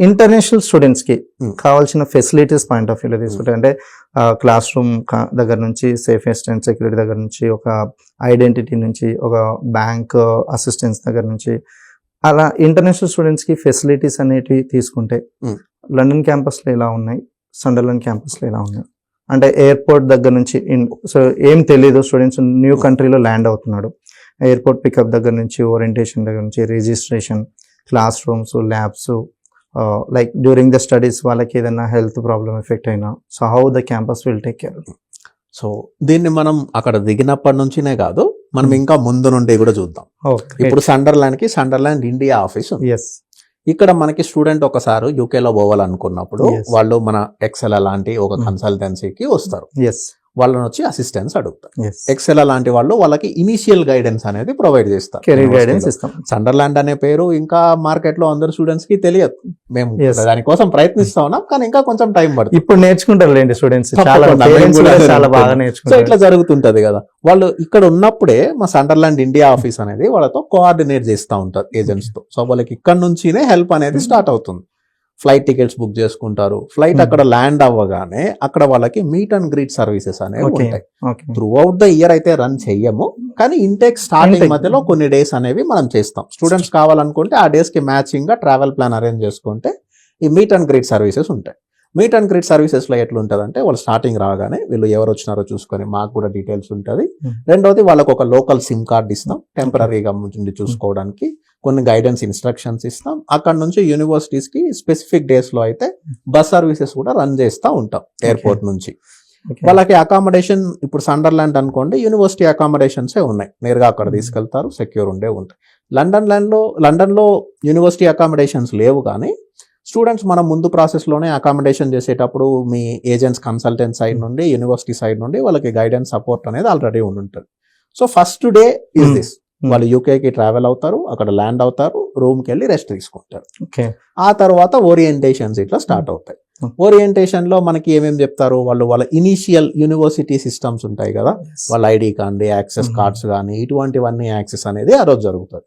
International స్టూడెంట్స్కి Hmm. కావాల్సిన facilities point of వ్యూలో తీసుకుంటే అంటే క్లాస్ రూమ్ దగ్గర నుంచి సేఫెస్ట్ అండ్ సెక్యూరిటీ దగ్గర నుంచి ఒక ఐడెంటిటీ నుంచి ఒక బ్యాంక్ అసిస్టెన్స్ దగ్గర నుంచి అలా ఇంటర్నేషనల్ స్టూడెంట్స్కి ఫెసిలిటీస్ అనేటివి తీసుకుంటే Hmm. లండన్ క్యాంపస్లో ఎలా ఉన్నాయి? సండర్లాండ్ క్యాంపస్లో ఎలా ఉన్నాయి? అంటే ఎయిర్పోర్ట్ దగ్గర నుంచి సో ఏం తెలియదు స్టూడెంట్స్ న్యూ కంట్రీలో ల్యాండ్ అవుతున్నాడు. ఎయిర్పోర్ట్ పికప్ దగ్గర నుంచి ఓరియంటేషన్ దగ్గర నుంచి registration class rooms labs like during the studies వాళ్ళకి ఏదైనా హెల్త్ ప్రాబ్లమ్ ఎఫెక్ట్ అయినా so how the campus will take care so దీన్ని మనం అక్కడ దిగినప్పటి నుంచినే కాదు మనం Hmm. ఇంకా ముందు నుండి కూడా చూద్దాం. ఇప్పుడు సండర్లాండ్కి సండర్లాండ్ ఇండియా ఆఫీస్ ఎస్ ఇక్కడ మనకి స్టూడెంట్ ఒకసారి యూకేలో పోవాలనుకున్నప్పుడు. వాళ్ళు మన ఎక్సెల్ లాంటి ఒక Hmm. కన్సల్టెన్సీకి వస్తారు. ఎస్ వాళ్ళని వచ్చి అసిస్టెన్స్ అడుగుతారు. ఎక్సెల్ లాంటి వాళ్ళు వాళ్ళకి ఇనిషియల్ గైడెన్స్ అనేది ప్రొవైడ్ చేస్తారు. కెరీర్ గైడెన్స్ ఇస్తాం. సండర్లాండ్ అనే పేరు ఇంకా మార్కెట్లో అందరు స్టూడెంట్స్కి తెలియదు. మేము. దానికోసం ప్రయత్నిస్తా ఉన్నాం కానీ ఇంకా కొంచెం టైం పడుతుంది. ఇప్పుడు నేర్చుకుంటారు లేండి స్టూడెంట్స్ చాలా. బాగా సో ఇట్లా జరుగుతుంటది కదా. వాళ్ళు ఇక్కడ ఉన్నప్పుడే మా సండర్లాండ్ ఇండియా ఆఫీస్ అనేది వాళ్ళతో కోఆర్డినేట్ చేస్తూ ఉంటారు ఏజెంట్స్తో. సో వాళ్ళకి ఇక్కడ నుంచినే హెల్ప్ అనేది స్టార్ట్ అవుతుంది. ఫ్లైట్ టికెట్స్ బుక్ చేసుకుంటారు. Flight Hmm. అక్కడ ల్యాండ్ అవ్వగానే అక్కడ వాళ్ళకి మీట్ అండ్ గ్రీట్ సర్వీసెస్ అనేవి. ఉంటాయి. త్రూ అవుట్ ద ఇయర్ అయితే రన్ చెయ్యము. కానీ ఇంటెక్ స్టార్టింగ్. మధ్యలో కొన్ని డేస్ అనేవి మనం చేస్తాం. స్టూడెంట్స్ కావాలనుకుంటే ఆ డేస్కి మ్యాచింగ్గా ట్రావెల్ ప్లాన్ అరేంజ్ చేసుకుంటే ఈ మీట్ అండ్ గ్రీట్ సర్వీసెస్ ఉంటాయి. మీట్ అండ్ గ్రీట్ సర్వీసెస్లో ఎట్లుంటది అంటే వాళ్ళు స్టార్టింగ్ రాగానే వీళ్ళు ఎవరు వచ్చినారో చూసుకొని మాకు కూడా డీటెయిల్స్ ఉంటుంది. Hmm. రెండోది వాళ్ళకు ఒక లోకల్ సిమ్ కార్డ్ ఇస్తాం టెంపరీగా ఉండి చూసుకోవడానికి. కొన్ని గైడెన్స్ ఇన్స్ట్రక్షన్స్ ఇస్తాం. అక్కడ నుంచి యూనివర్సిటీస్కి స్పెసిఫిక్ డేస్లో అయితే బస్ సర్వీసెస్ కూడా రన్ చేస్తూ ఉంటాం ఎయిర్పోర్ట్ నుంచి. వాళ్ళకి అకామిడేషన్ ఇప్పుడు సండర్లాండ్ అనుకోండి యూనివర్సిటీ అకామిడేషన్స్ ఉన్నాయి. నేరుగా అక్కడ Hmm. తీసుకెళ్తారు సెక్యూర్ ఉండే ఉంటాయి. లండన్ ల్యాండ్లో లండన్లో యూనివర్సిటీ అకామిడేషన్స్ లేవు కానీ స్టూడెంట్స్ మనం ముందు ప్రాసెస్లోనే అకామిడేషన్ చేసేటప్పుడు మీ ఏజెంట్స్ కన్సల్టెంట్ సైడ్. నుండి యూనివర్సిటీ సైడ్ నుండి వాళ్ళకి గైడెన్స్ సపోర్ట్ అనేది ఆల్రెడీ ఉంటుంది so first day is. This వాళ్ళు UK కి ట్రావెల్ అవుతారు అక్కడ ల్యాండ్ అవుతారు రూమ్కి వెళ్ళి రెస్ట్ తీసుకుంటారు. ఓకే. ఆ తర్వాత ఓరియంటేషన్స్ ఇట్లా స్టార్ట్ అవుతాయి. Hmm. ఓరియంటేషన్లో మనకి ఏమేమి చెప్తారు? వాళ్ళు వాళ్ళ ఇనీషియల్ యూనివర్సిటీ సిస్టమ్స్ ఉంటాయి కదా? వాళ్ళ ఐడి కానీ యాక్సెస్. కార్డ్స్ కానీ ఇటువంటివన్నీ యాక్సెస్ అనేది ఆ రోజు జరుగుతుంది.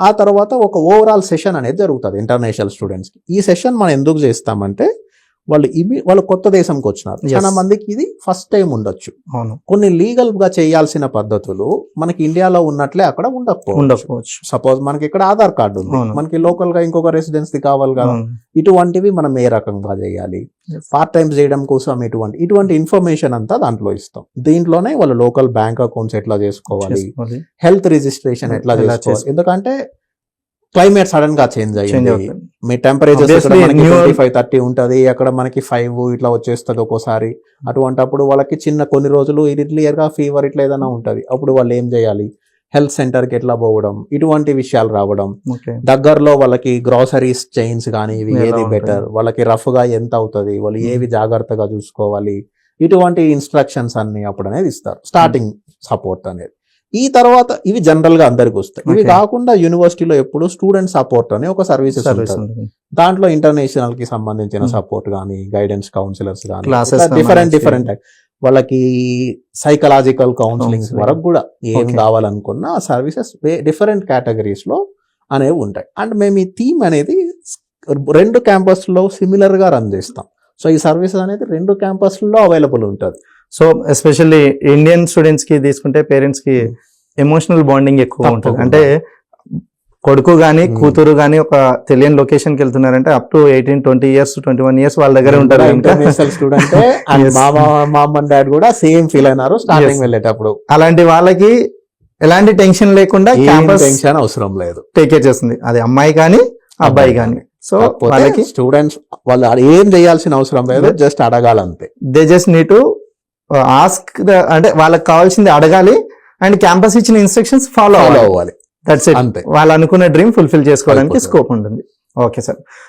ఆ తర్వాత ఒక ఓవరాల్ సెషన్ అనేది జరుగుతుంది ఇంటర్నేషనల్ స్టూడెంట్స్కి. ఈ సెషన్ మనం ఎందుకు చేస్తామంటే వాళ్ళు ఇవి వాళ్ళు కొత్త దేశంకి వచ్చినారు. చాలా మందికి ఇది ఫస్ట్ టైం ఉండొచ్చు కొన్ని లీగల్గా చేయాల్సిన పద్ధతులు మనకి ఇండియాలో ఉన్నట్లే అక్కడ ఉండకపోవచ్చు సపోజ్ మనకి ఇక్కడ ఆధార్ కార్డు ఉంది. మనకి లోకల్గా ఇంకొక రెసిడెన్స్ కావాలి కదా. ఇటువంటివి మనం ఏ రకంగా చేయాలి. పార్ట్ టైం చేయడం కోసం ఇటువంటి ఇటువంటి ఇన్ఫర్మేషన్ అంతా దాంట్లో ఇస్తాం దీంట్లోనే వాళ్ళ లోకల్ బ్యాంక్ అకౌంట్స్ ఎట్లా చేసుకోవాలి. హెల్త్ రిజిస్ట్రేషన్ ఎట్లా చేసుకోవాలి. ఎందుకంటే క్లైమేట్ సడన్గా చేంజ్ అయ్యింది మీ టెంపరేచర్ ఫైవ్ థర్టీ ఉంటది. అక్కడ మనకి ఫైవ్ ఇట్లా వచ్చేస్తుంది ఒక్కోసారి. అటువంటప్పుడు వాళ్ళకి చిన్న కొన్ని రోజులు ఇది క్లియర్గా ఫీవర్ ఇట్లా ఏదైనా ఉంటది. అప్పుడు వాళ్ళు ఏం చేయాలి? హెల్త్ సెంటర్కి ఎట్లా పోవడం? ఇటువంటి విషయాలు రావడం. దగ్గరలో వాళ్ళకి గ్రాసరీస్ చైన్స్ కానీ ఇవి ఏది? బెటర్ వాళ్ళకి రఫ్గా ఎంత అవుతుంది? వాళ్ళు ఏవి జాగ్రత్తగా చూసుకోవాలి? ఇటువంటి ఇన్స్ట్రక్షన్స్ అన్ని అప్పుడు అనేది ఇస్తారు. స్టార్టింగ్ సపోర్ట్ అనేది. ఈ తర్వాత ఇవి జనరల్గా అందరికి వస్తాయి ఇవి. కాకుండా యూనివర్సిటీలో ఎప్పుడు స్టూడెంట్ సపోర్ట్ అని ఒక సర్వీసెస్ ఉంటుంది దాంట్లో ఇంటర్నేషనల్కి సంబంధించిన. సపోర్ట్ కానీ గైడెన్స్ కౌన్సిలర్స్ కానీ డిఫరెంట్. డిఫరెంట్ వాళ్ళకి సైకలాజికల్ కౌన్సిలింగ్. వరకు కూడా ఏం. కావాలనుకున్నా సర్వీసెస్ డిఫరెంట్ కేటగిరీస్లో అనేవి ఉంటాయి అండ్ మేము ఈ థీమ్ అనేది రెండు క్యాంపస్లో సిమిలర్గా రన్ చేస్తాం సో ఈ సర్వీసెస్ అనేది రెండు క్యాంపస్లో అవైలబుల్ ఉంటుంది సో ఎస్పెషల్లీ ఇండియన్ స్టూడెంట్స్కి తీసుకుంటే పేరెంట్స్కి Hmm. ఎమోషనల్ బాండింగ్ ఎక్కువ ఉంటుంది. అంటే కొడుకు గాని Hmm. కూతురు గాని ఒక తెలియని లొకేషన్కి వెళ్తున్నారంటే up to eighteen twenty years twenty one years వాళ్ళ దగ్గర ఉంటారు కనుక ఇంటర్నేషనల్ స్టూడెంట్ డాడ్ కూడా సేమ్ ఫీల్ అయినారు స్టార్టింగ్. వెళ్ళేటప్పుడు అలాంటి వాళ్ళకి ఎలాంటి టెన్షన్ లేకుండా క్యాంపస్ టెన్షన్ అవసరం లేదు టేక్ కేర్ చేస్తుంది అది అమ్మాయి కానీ అబ్బాయి కానీ. సో వాళ్ళకి స్టూడెంట్స్ వాళ్ళు ఏం చేయాల్సిన అవసరం లేదు లేదు. Just అడగాలంతే they just need to ask అంటే వాళ్ళకి కావాల్సింది అడగాలి అండ్ క్యాంపస్ ఇచ్చిన ఇన్స్ట్రక్షన్స్ ఫాలో అవ్వాలి. దట్స్ ఇట్ అంతే. వాళ్ళు అనుకున్న డ్రీమ్ ఫుల్ఫిల్ చేసుకోవడానికి. స్కోప్ ఉంటుంది. Okay sir